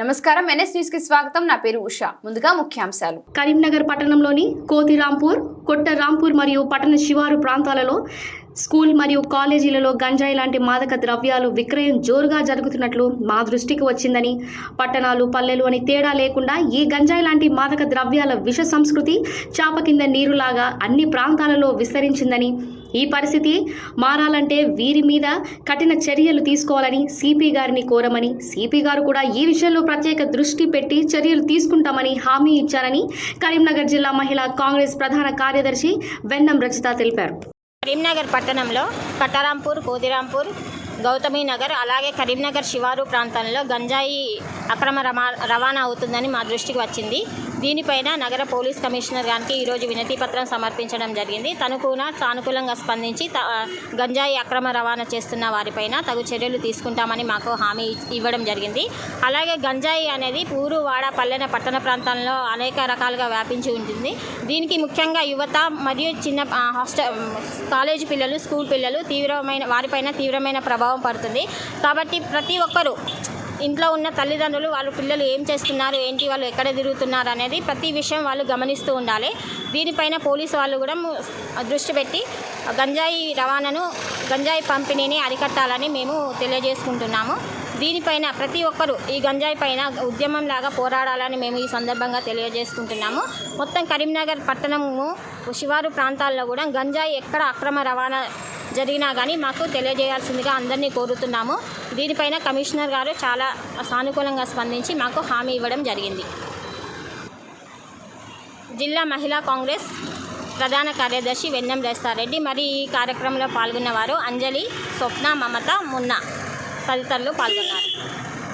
నమస్కారం. ఎన్ఎస్ న్యూస్కి స్వాగతం. నా పేరు ఉషా. ముందుగా ముఖ్యాంశాలు. కరీంనగర్ పట్టణంలోని కోతిరాంపూర్ కొట్టరాంపూర్ మరియు పట్టణ శివారు ప్రాంతాలలో స్కూల్ మరియు కాలేజీలలో గంజాయి లాంటి మాదక ద్రవ్యాలు విక్రయం జోరుగా జరుగుతున్నట్లు మా దృష్టికి వచ్చిందని పట్టణాలు పల్లెలు అని తేడా లేకుండా ఈ గంజాయి లాంటి మాదక ద్రవ్యాల విష సంస్కృతి చాప కింద నీరులాగా అన్ని ప్రాంతాలలో విస్తరించిందని ఈ పరిస్థితి మారాలంటే వీరి మీద కఠిన చర్యలు తీసుకోవాలని సిపి గారిని కోరమని సిపి గారు కూడా ఈ విషయంలో ప్రత్యేక దృష్టి పెట్టి చర్యలు తీసుకుంటామని హామీ ఇచ్చారని కరీంనగర్ జిల్లా మహిళా కాంగ్రెస్ ప్రధాన కార్యదర్శి వెన్నం రచిత తెలిపారు. కరీంనగర్ పట్టణంలో కట్టారాంపూర్ కోదిరాంపూర్ గౌతమి నగర్ అలాగే కరీంనగర్ శివారు ప్రాంతంలో గంజాయి అక్రమ రమా రవాణా అవుతుందని మా దృష్టికి వచ్చింది. దీనిపైన నగర పోలీస్ కమిషనర్ గారికి ఈరోజు వినతి పత్రం సమర్పించడం జరిగింది. తను కూడా సానుకూలంగా స్పందించి త- గంజాయి అక్రమ రవాణా చేస్తున్న వారిపైన తగు చర్యలు తీసుకుంటామని మాకు హామీ ఇవ్వడం జరిగింది. అలాగే గంజాయి అనేది పూరు వాడ పల్లెన పట్టణ ప్రాంతాల్లో అనేక రకాలుగా వ్యాపించి ఉంటుంది. దీనికి ముఖ్యంగా యువత మరియు చిన్న హాస్టల్ కాలేజీ పిల్లలు స్కూల్ పిల్లలు తీవ్రమైన వారిపైన తీవ్రమైన ప్రభావం పడుతుంది. కాబట్టి ప్రతి ఒక్కరూ ఇంట్లో ఉన్న తల్లిదండ్రులు వాళ్ళ పిల్లలు ఏం చేస్తున్నారు ఏంటి వాళ్ళు ఎక్కడ తిరుగుతున్నారు అనేది ప్రతి విషయం వాళ్ళు గమనిస్తూ ఉండాలి. దీనిపైన పోలీసు వాళ్ళు కూడా దృష్టి పెట్టి గంజాయి రవాణాను గంజాయి పంపిణీని అరికట్టాలని మేము తెలియజేసుకుంటున్నాము. దీనిపైన ప్రతి ఒక్కరూ ఈ గంజాయి పైన ఉద్యమం లాగా పోరాడాలని మేము ఈ సందర్భంగా తెలియజేసుకుంటున్నాము. మొత్తం కరీంనగర్ పట్టణము శివారు ప్రాంతాల్లో కూడా గంజాయి ఎక్కడ అక్రమ రవాణా జరిగినా కానీ మాకు తెలియజేయాల్సిందిగా అందరినీ కోరుతున్నాము. దీనిపైన కమిషనర్ గారు చాలా సానుకూలంగా స్పందించి మాకు హామీ ఇవ్వడం జరిగింది. జిల్లా మహిళా కాంగ్రెస్ ప్రధాన కార్యదర్శి వెన్నం రేస్తారెడ్డి మరి ఈ కార్యక్రమంలో పాల్గొన్నవారు అంజలి స్వప్న మమత మున్నా తదితరులు పాల్గొన్నారు.